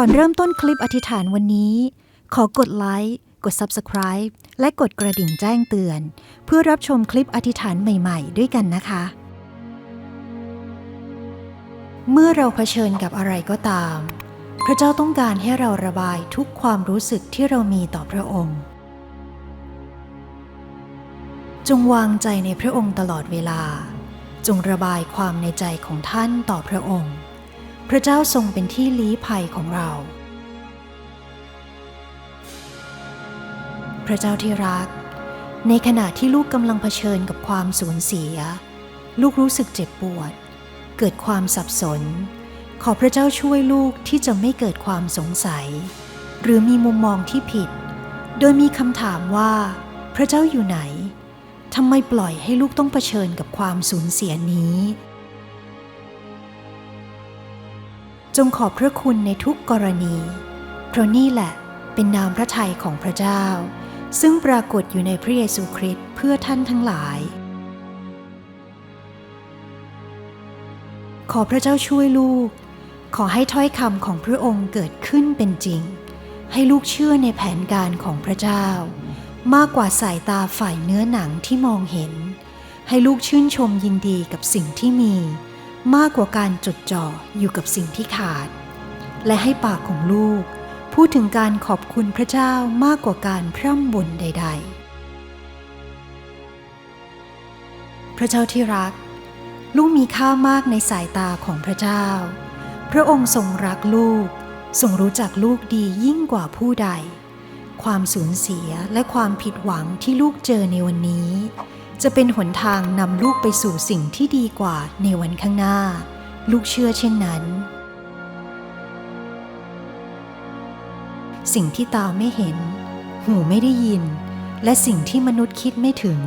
ก่อนเริ่มต้นคลิปอธิษฐานวันนี้ ขอกดไลค์กด Subscribe และกดกระดิ่งแจ้งเตือน เพื่อรับชมคลิปอธิษฐานใหม่ๆ ด้วยกันนะคะ เมื่อเราเผชิญกับอะไรก็ตาม พระเจ้าต้องการให้เราระบายทุกความรู้สึกที่เรามีต่อพระองค์ จงวางใจในพระองค์ตลอดเวลา จงระบายความในใจของท่านต่อพระองค์ พระเจ้าทรงเป็นที่ลี้ภัยของเรา พระเจ้าที่รัก ในขณะที่ลูกกำลังเผชิญกับความสูญเสีย ลูกรู้สึกเจ็บปวด เกิดความสับสน ขอพระเจ้าช่วยลูกที่จะไม่เกิดความสงสัย หรือมีมุมมองที่ผิด โดยมีคำถามว่า พระเจ้าอยู่ไหนทำไมปล่อยให้ลูกต้องเผชิญกับความสูญเสียนี้ จงขอบพระคุณในทุกกรณี เพราะนี่แหละเป็นนามพระทัยของพระเจ้า ซึ่งปรากฏอยู่ในพระเยซูคริสต์เพื่อท่านทั้งหลาย ขอพระเจ้าช่วยลูก ขอให้ถ้อยคำของพระองค์เกิดขึ้นเป็นจริง ให้ลูกเชื่อในแผนการของพระเจ้า มากกว่าสายตาฝ่ายเนื้อหนังที่มองเห็น ให้ลูกชื่นชมยินดีกับสิ่งที่มี มากกว่าการจดจ่ออยู่กับสิ่งที่ขาด และให้ปากของลูก พูดถึงการขอบคุณพระเจ้ามากกว่าการพร่ำบ่นใด ๆ พระเจ้าที่รัก ลูกมีค่ามากในสายตาของพระเจ้า พระองค์ทรงรักลูกทรงรู้จักลูกดียิ่งกว่าผู้ใด ความสูญเสียและความผิดหวังที่ลูกเจอในวันนี้ จะเป็นหนทางนำลูกไปสู่สิ่งที่ดีกว่าในวันข้างหน้า ลูกเชื่อเช่นนั้น สิ่งที่ตาไม่เห็น หูไม่ได้ยิน และสิ่งที่มนุษย์คิดไม่ถึง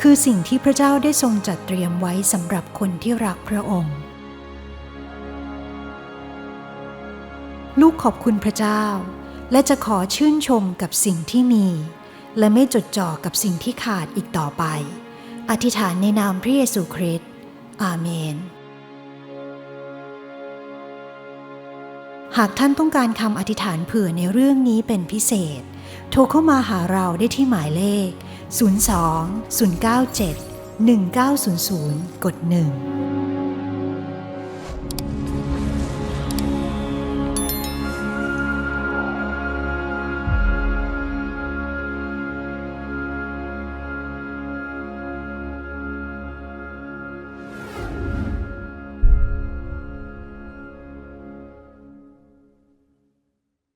คือสิ่งที่พระเจ้าได้ทรงจัดเตรียมไว้สำหรับคนที่รักพระองค์ ลูกขอบคุณพระเจ้า และจะขอชื่นชมกับสิ่งที่มี และไม่จดจ่อกับสิ่งที่ขาดอีกต่อไป อธิษฐานในนามพระเยซูคริสต์ อาเมน หากท่านต้องการคำอธิษฐานเผื่อในเรื่องนี้เป็นพิเศษ โทรเข้ามาหาเราได้ที่หมายเลข 02 097 1900 กด 1